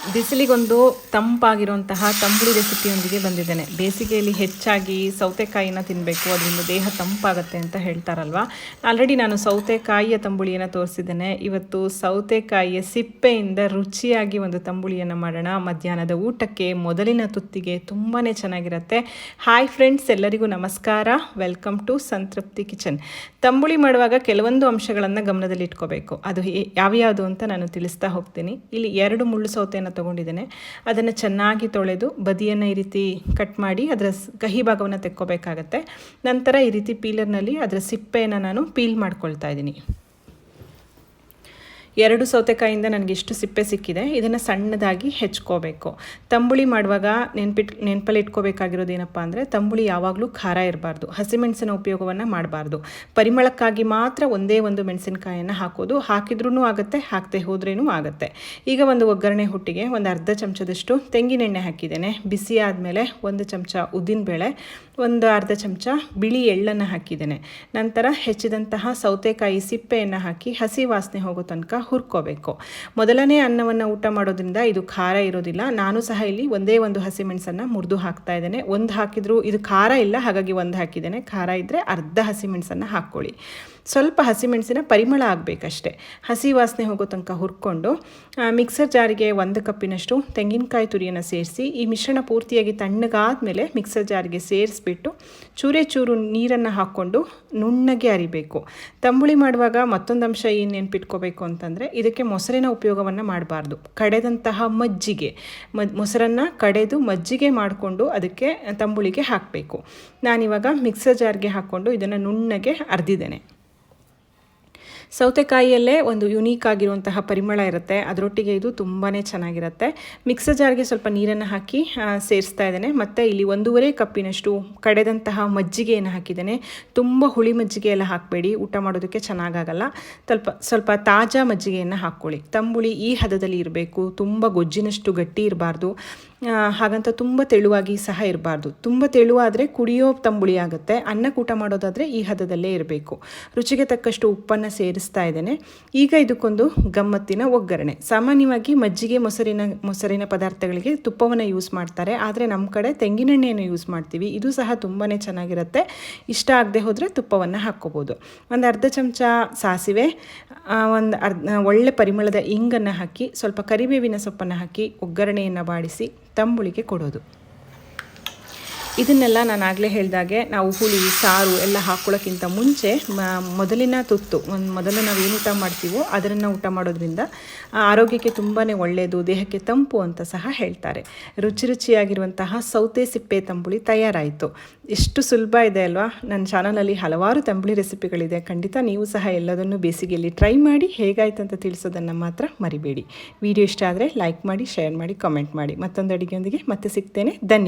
ಬಿಸಿಲಿಗೊಂದು ತಂಪಾಗಿರುವಂತಹ ತಂಬುಳಿ ರೆಸಿಪಿಯೊಂದಿಗೆ ಬಂದಿದ್ದೇನೆ. ಬೇಸಿಗೆಯಲ್ಲಿ ಹೆಚ್ಚಾಗಿ ಸೌತೆಕಾಯಿನ ತಿನ್ನಬೇಕು ಅದರಿಂದ ದೇಹ ತಂಪಾಗುತ್ತೆ ಅಂತ ಹೇಳ್ತಾರಲ್ವಾ? ಆಲ್ರೆಡಿ ನಾನು ಸೌತೆಕಾಯಿಯ ತಂಬುಳಿಯನ್ನು ತೋರಿಸಿದ್ದೇನೆ. ಇವತ್ತು ಸೌತೆಕಾಯಿಯ ಸಿಪ್ಪೆಯಿಂದ ರುಚಿಯಾಗಿ ಒಂದು ತಂಬುಳಿಯನ್ನು ಮಾಡೋಣ. ಮಧ್ಯಾಹ್ನದ ಊಟಕ್ಕೆ ಮೊದಲಿನ ತುತ್ತಿಗೆ ತುಂಬಾ ಚೆನ್ನಾಗಿರುತ್ತೆ. ಹಾಯ್ ಫ್ರೆಂಡ್ಸ್, ಎಲ್ಲರಿಗೂ ನಮಸ್ಕಾರ. Welcome to Santrupti kitchen. ತಂಬುಳಿ ಮಾಡುವಾಗ ಕೆಲವೊಂದು ಅಂಶಗಳನ್ನು ಗಮನದಲ್ಲಿ ಇಟ್ಕೋಬೇಕು ಅದು ಯಾವ್ಯಾವುದು ಅಂತ ನಾನು ತಿಳಿಸ್ತಾ ಹೋಗ್ತೀನಿ. ಇಲ್ಲಿ ಎರಡು ಮುಳ್ಳು ಸೌತೆಯನ್ನು ತೊಗೊಂಡಿದ್ದೇನೆ. ಅದನ್ನು ಚೆನ್ನಾಗಿ ತೊಳೆದು ಬದಿಯನ್ನು ಈ ರೀತಿ ಕಟ್ ಮಾಡಿ ಅದರ ಕಹಿ ಭಾಗವನ್ನು ತೆಕ್ಕೋಬೇಕಾಗತ್ತೆ. ನಂತರ ಈ ರೀತಿ ಪೀಲರ್ನಲ್ಲಿ ಅದರ ಸಿಪ್ಪೆಯನ್ನು ನಾನು ಪೀಲ್ ಮಾಡ್ಕೊಳ್ತಾ ಇದ್ದೀನಿ. ಎರಡು ಸೌತೆಕಾಯಿಂದ ನನಗೆ ಇಷ್ಟು ಸಿಪ್ಪೆ ಸಿಕ್ಕಿದೆ, ಇದನ್ನು ಸಣ್ಣದಾಗಿ ಹೆಚ್ಕೋಬೇಕು. ತಂಬುಳಿ ಮಾಡುವಾಗ ನೆನ್ಪಿಟ್, ನೆನಪಲ್ಲಿ ಇಟ್ಕೋಬೇಕಾಗಿರೋದು ಏನಪ್ಪ ಅಂದರೆ, ತಂಬುಳಿ ಯಾವಾಗಲೂ ಖಾರ ಇರಬಾರ್ದು, ಹಸಿಮೆಣಸಿನ ಉಪಯೋಗವನ್ನು ಮಾಡಬಾರ್ದು. ಪರಿಮಳಕ್ಕಾಗಿ ಮಾತ್ರ ಒಂದೇ ಒಂದು ಮೆಣಸಿನಕಾಯಿಯನ್ನು ಹಾಕೋದು ಹಾಕಿದ್ರೂ ಆಗುತ್ತೆ, ಹಾಕದೆ ಹೋದ್ರೇನೂ ಆಗುತ್ತೆ. ಈಗ ಒಂದು ಒಗ್ಗರಣೆ ಹುಟ್ಟಿಗೆ ಒಂದು ಅರ್ಧ ಚಮಚದಷ್ಟು ತೆಂಗಿನೆಣ್ಣೆ ಹಾಕಿದ್ದೇನೆ. ಬಿಸಿ ಆದಮೇಲೆ ಒಂದು ಚಮಚ ಉದ್ದಿನಬೇಳೆ, ಒಂದು ಅರ್ಧ ಚಮಚ ಬಿಳಿ ಎಳ್ಳನ್ನು ಹಾಕಿದ್ದೇನೆ. ನಂತರ ಹೆಚ್ಚಿದಂತಹ ಸೌತೆಕಾಯಿ ಸಿಪ್ಪೆಯನ್ನು ಹಾಕಿ ಹಸಿ ವಾಸನೆ ಹೋಗೋ ತನಕ ಹುರ್ಕೋಬೇಕು ಮೊದಲನೇ ಅನ್ನವನ್ನು ಊಟ ಮಾಡೋದ್ರಿಂದ ಇದು ಖಾರ ಇರೋದಿಲ್ಲ. ನಾನು ಸಹ ಇಲ್ಲಿ ಒಂದೇ ಒಂದು ಹಸಿಮೆಣಸನ್ನು ಮುರಿದು ಹಾಕ್ತಾ ಇದ್ದೇನೆ. ಒಂದು ಹಾಕಿದ್ರು ಇದು ಖಾರ ಇಲ್ಲ, ಹಾಗಾಗಿ ಒಂದು ಹಾಕಿದ್ದೇನೆ. ಖಾರ ಇದ್ದರೆ ಅರ್ಧ ಹಸಿಮೆಣಸನ್ನು ಹಾಕ್ಕೊಳ್ಳಿ ಸ್ವಲ್ಪ ಹಸಿಮೆಣಸಿನ ಪರಿಮಳ ಆಗಬೇಕಷ್ಟೆ. ಹಸಿ ವಾಸನೆ ಹೋಗೋ ತನಕ ಹುರ್ಕೊಂಡು ಮಿಕ್ಸರ್ ಜಾರಿಗೆ ಒಂದು ಕಪ್ಪಿನಷ್ಟು ತೆಂಗಿನಕಾಯಿ ತುರಿಯನ್ನು ಸೇರಿಸಿ, ಈ ಮಿಶ್ರಣ ಪೂರ್ತಿಯಾಗಿ ತಣ್ಣಗಾದ ಮೇಲೆ ಮಿಕ್ಸರ್ ಜಾರಿಗೆ ಸೇರಿಸ್ಬಿಟ್ಟು ಚೂರೇ ಚೂರು ನೀರನ್ನು ಹಾಕ್ಕೊಂಡು ನುಣ್ಣಗೆ ಅರಿಬೇಕು. ತಂಬುಳಿ ಮಾಡುವಾಗ ಮತ್ತೊಂದು ಅಂಶ ಏನು ನೆನ್ಪಿಟ್ಕೋಬೇಕು ಅಂತಂದರೆ ಇದಕ್ಕೆ ಮೊಸರಿನ ಉಪಯೋಗವನ್ನು ಮಾಡಬಾರ್ದು. ಕಡೆದಂತಹ ಮಜ್ಜಿಗೆ ಮೊಸರನ್ನು ಕಡೆದು ಮಜ್ಜಿಗೆ ಮಾಡಿಕೊಂಡು ಅದಕ್ಕೆ ತಂಬುಳಿಗೆ ಹಾಕಬೇಕು. ನಾನಿವಾಗ ಮಿಕ್ಸರ್ ಜಾರ್ಗೆ ಹಾಕ್ಕೊಂಡು ಇದನ್ನು ನುಣ್ಣಗೆ ಅರ್ದಿದ್ದೇನೆ. ಸೌತೆಕಾಯಿಯಲ್ಲೇ ಒಂದು ಯುನೀಕ್ ಆಗಿರುವಂತಹ ಪರಿಮಳ ಇರುತ್ತೆ. ಅದರೊಟ್ಟಿಗೆ ಇದು ತುಂಬಾ ಚೆನ್ನಾಗಿರುತ್ತೆ. ಮಿಕ್ಸರ್ ಜಾರ್ಗೆ ಸ್ವಲ್ಪ ನೀರನ್ನು ಹಾಕಿ ಸೇರಿಸ್ತಾ ಇದ್ದೇನೆ. ಮತ್ತು ಇಲ್ಲಿ ಒಂದೂವರೆ ಕಪ್ಪಿನಷ್ಟು ಕಡೆದಂತಹ ಮಜ್ಜಿಗೆಯನ್ನು ಹಾಕಿದ್ದೇನೆ. ತುಂಬ ಹುಳಿ ಮಜ್ಜಿಗೆ ಎಲ್ಲ ಹಾಕಬೇಡಿ. ಊಟ ಮಾಡೋದಕ್ಕೆ ಚೆನ್ನಾಗಾಗಲ್ಲ. ಸ್ವಲ್ಪ ಸ್ವಲ್ಪ ತಾಜಾ ಮಜ್ಜಿಗೆಯನ್ನು ಹಾಕ್ಕೊಳ್ಳಿ. ತಂಬುಳಿ ಈ ಹದದಲ್ಲಿ ಇರಬೇಕು. ತುಂಬ ಗೊಜ್ಜಿನಷ್ಟು ಗಟ್ಟಿ ಇರಬಾರ್ದು. ಹಾಗಂತ ತುಂಬ ತೆಳುವಾಗಿ ಸಹ ಇರಬಾರ್ದು. ತುಂಬ ತೆಳುವಾದರೆ ಕುಡಿಯೋ ತಂಬುಳಿ ಆಗುತ್ತೆ. ಅನ್ನಕೂಟ ಮಾಡೋದಾದರೆ ಈ ಹದದಲ್ಲೇ ಇರಬೇಕು. ರುಚಿಗೆ ತಕ್ಕಷ್ಟು ಉಪ್ಪನ್ನು ಸೇರಿಸ್ತಾ ಇದ್ದೇನೆ. ಈಗ ಇದಕ್ಕೊಂದು ಗಮ್ಮತ್ತಿನ ಒಗ್ಗರಣೆ. ಸಾಮಾನ್ಯವಾಗಿ ಮಜ್ಜಿಗೆ ಮೊಸರಿನ ಮೊಸರಿನ ಪದಾರ್ಥಗಳಿಗೆ ತುಪ್ಪವನ್ನು ಯೂಸ್ ಮಾಡ್ತಾರೆ. ಆದರೆ ನಮ್ಮ ಕಡೆ ತೆಂಗಿನೆಣ್ಣೆಯನ್ನು ಯೂಸ್ ಮಾಡ್ತೀವಿ. ಇದು ಸಹ ತುಂಬಾ ಚೆನ್ನಾಗಿರುತ್ತೆ. ಇಷ್ಟ ಆಗದೆ ಹೋದರೆ ತುಪ್ಪವನ್ನು ಹಾಕ್ಕೋಬೋದು. ಒಂದು ಅರ್ಧ ಚಮಚ ಸಾಸಿವೆ ಒಂದು ಅರ್ಧ, ಒಳ್ಳೆ ಪರಿಮಳದ ಇಂಗನ್ನು ಹಾಕಿ, ಸ್ವಲ್ಪ ಕರಿಬೇವಿನ ಸೊಪ್ಪನ್ನು ಹಾಕಿ ಒಗ್ಗರಣೆಯನ್ನು ಬಾಡಿಸಿ ತಂಬುಳಿಗೆ ಕೊಡೋದು. ಇದನ್ನೆಲ್ಲ ನಾನು ಆಗಲೇ ಹೇಳಿದಾಗೆ ನಾವು ಹುಳಿ, ಸಾರು ಎಲ್ಲ ಹಾಕ್ಕೊಳ್ಳೋಕ್ಕಿಂತ ಮುಂಚೆ ಮೊದಲಿನ ತುತ್ತು, ಒಂದು ಮೊದಲು ನಾವು ಏನು ಊಟ ಮಾಡ್ತೀವೋ ಅದನ್ನು ಊಟ ಮಾಡೋದ್ರಿಂದ ಆರೋಗ್ಯಕ್ಕೆ ತುಂಬಾ ಒಳ್ಳೆಯದು ದೇಹಕ್ಕೆ ತಂಪು ಅಂತ ಸಹ ಹೇಳ್ತಾರೆ. ರುಚಿ ರುಚಿಯಾಗಿರುವಂತಹ ಸೌತೆ ಸಿಪ್ಪೆ ತಂಬುಳಿ ತಯಾರಾಯಿತು. ಎಷ್ಟು ಸುಲಭ ಇದೆ ಅಲ್ವಾ? ನನ್ನ ಚಾನಲಲ್ಲಿ ಹಲವಾರು ತಂಬುಳಿ ರೆಸಿಪಿಗಳಿದೆ. ಖಂಡಿತ ನೀವು ಸಹ ಎಲ್ಲದನ್ನು ಬೇಸಿಗೆಯಲ್ಲಿ ಟ್ರೈ ಮಾಡಿ ಹೇಗಾಯ್ತು ಅಂತ ತಿಳಿಸೋದನ್ನು ಮಾತ್ರ ಮರಿಬೇಡಿ. ವಿಡಿಯೋ ಇಷ್ಟ ಆದರೆ ಲೈಕ್ ಮಾಡಿ, ಶೇರ್ ಮಾಡಿ, ಕಾಮೆಂಟ್ ಮಾಡಿ. ಮತ್ತೊಂದು ಅಡುಗೆಯೊಂದಿಗೆ ಮತ್ತೆ ಸಿಗ್ತೇನೆ. ಧನ್ಯವಾದ.